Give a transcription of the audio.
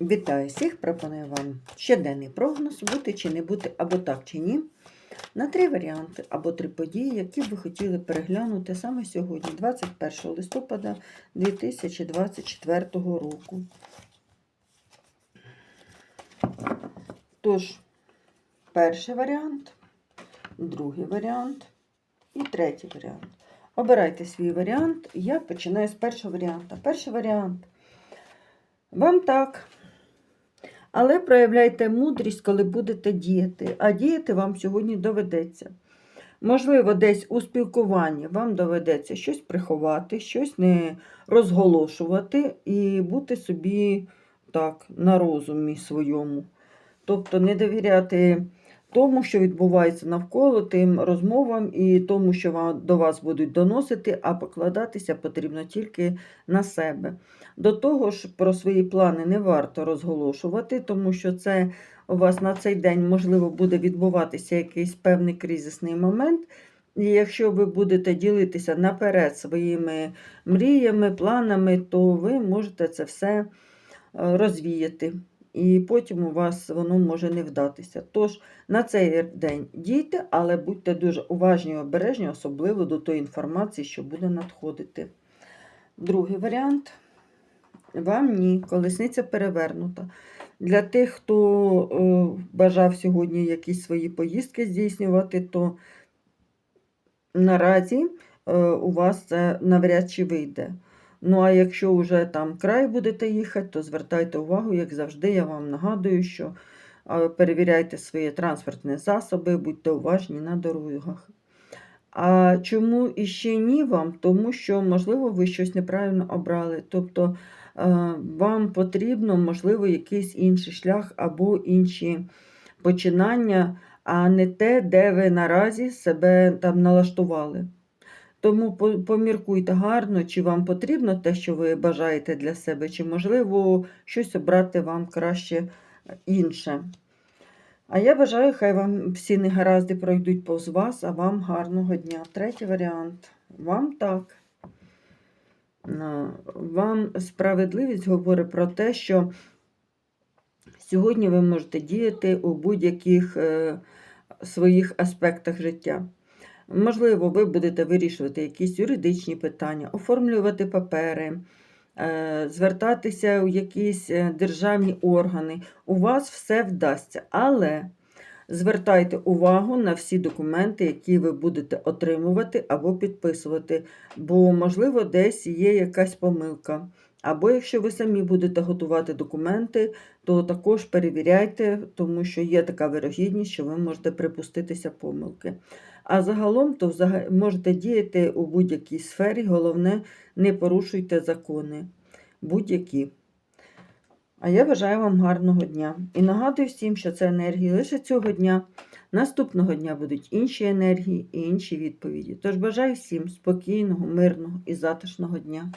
Вітаю всіх! Пропоную вам щоденний прогноз, бути чи не бути, або так чи ні. На три варіанти або три події, які б ви хотіли переглянути саме сьогодні, 21 листопада 2024 року. Тож, перший варіант, другий варіант і третій варіант. Обирайте свій варіант. Я починаю з першого варіанту. Перший варіант. Вам так. Але проявляйте мудрість, коли будете діяти. А діяти вам сьогодні доведеться. Можливо, десь у спілкуванні вам доведеться щось приховати, щось не розголошувати і бути собі так, на розумі своєму. Тобто не довіряти тому, що відбувається навколо, тим розмовам і тому, що вам, до вас будуть доносити, а покладатися потрібно тільки на себе. До того ж, про свої плани не варто розголошувати, тому що це у вас на цей день можливо буде відбуватися якийсь певний кризисний момент. І якщо ви будете ділитися наперед своїми мріями, планами, то ви можете це все е, розвіяти. І потім у вас воно може не вдатися. Тож на цей день дійте, але будьте дуже уважні і обережні, особливо до тої інформації, що буде надходити. Другий варіант. Вам ні, колесниця перевернута. Для тих, хто е, бажав сьогодні якісь свої поїздки здійснювати, то наразі е, у вас це навряд чи вийде. Ну, а якщо вже там край будете їхати, то звертайте увагу, як завжди, я вам нагадую, що перевіряйте свої транспортні засоби, будьте уважні на дорогах. А чому іще ні вам? Тому що, можливо, ви щось неправильно обрали. Тобто вам потрібно, можливо, якийсь інший шлях або інші починання, а не те, де ви наразі себе там налаштували. Тому поміркуйте гарно, чи вам потрібно те, що ви бажаєте для себе, чи, можливо, щось обрати вам краще інше. А я бажаю, хай вам всі негаразди пройдуть повз вас, а вам гарного дня. Третій варіант. Вам так. Вам справедливість говорить про те, що сьогодні ви можете діяти у будь-яких е, своїх аспектах життя. Можливо, ви будете вирішувати якісь юридичні питання, оформлювати папери, е, звертатися у якісь е, державні органи. У вас все вдасться. Але звертайте увагу на всі документи, які ви будете отримувати або підписувати, бо, можливо, десь є якась помилка. Або якщо ви самі будете готувати документи, то також перевіряйте, тому що є така вирогідність, що ви можете припуститися помилки. А загалом то можете діяти у будь-якій сфері, головне, не порушуйте закони будь-які. А я бажаю вам гарного дня. І нагадую всім, що це енергії лише цього дня. Наступного дня будуть інші енергії і інші відповіді. Тож бажаю всім спокійного, мирного і затишного дня.